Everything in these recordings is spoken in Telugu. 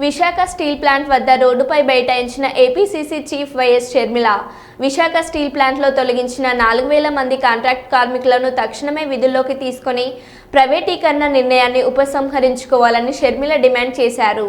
విశాఖ స్టీల్ ప్లాంట్ వద్ద రోడ్డుపై బైఠాయించిన APCC chief YS Sharmila Visakha steel ప్లాంట్లో తొలగించిన నాలుగు వేల మంది కాంట్రాక్ట్ కార్మికులను తక్షణమే విధుల్లోకి తీసుకొని ప్రైవేటీకరణ నిర్ణయాన్ని ఉపసంహరించుకోవాలని షర్మిల డిమాండ్ చేశారు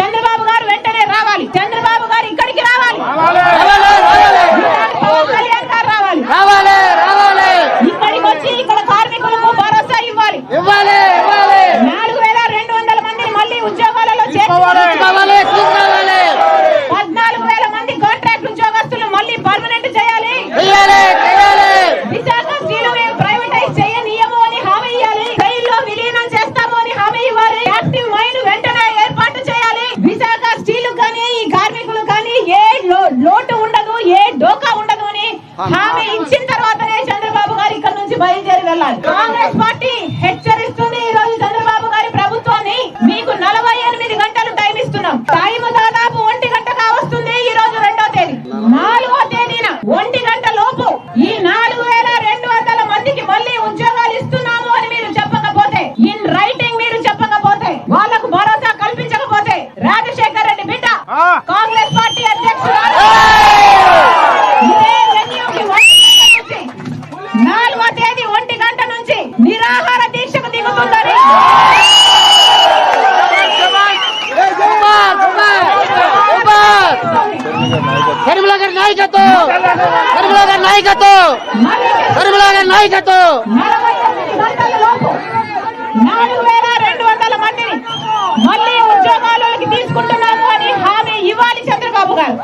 చంద్రబాబు గారు వెంటనే రావాలి. చంద్రబాబు గారు ఇక్కడికి రావాలి. రావాలి. రావాలి. రావాలి ఇక్కడికి వచ్చి ఇక్కడ కార్మికులకు భరోసా ఇవ్వాలి. నాలుగు వేల రెండు వందల మందిని మళ్ళీ ఉద్యోగాలలో కావాలి చేర్చుకోవాలి హామీ. ఇచ్చిన తర్వాతనే చంద్రబాబు గారు ఇక్కడ నుంచి బయలుదేరి వెళ్ళాలి. కాంగ్రెస్ పార్టీ హెచ్చరిస్తుంది ఈ రోజు చంద్రబాబు గారి ప్రభుత్వాన్ని. మీకు నలభై ఎనిమిది గంటలు టైం ఇస్తున్నాం. టైం దిగుతుందని కరీంలా గారి నాయకత్వం కరీంలా గారి నాయకత్వం కరీంలా గారి నాయకత్వం తీసుకుంటున్నాము అని హామీ ఇవ్వాలి చంద్రబాబు గారు.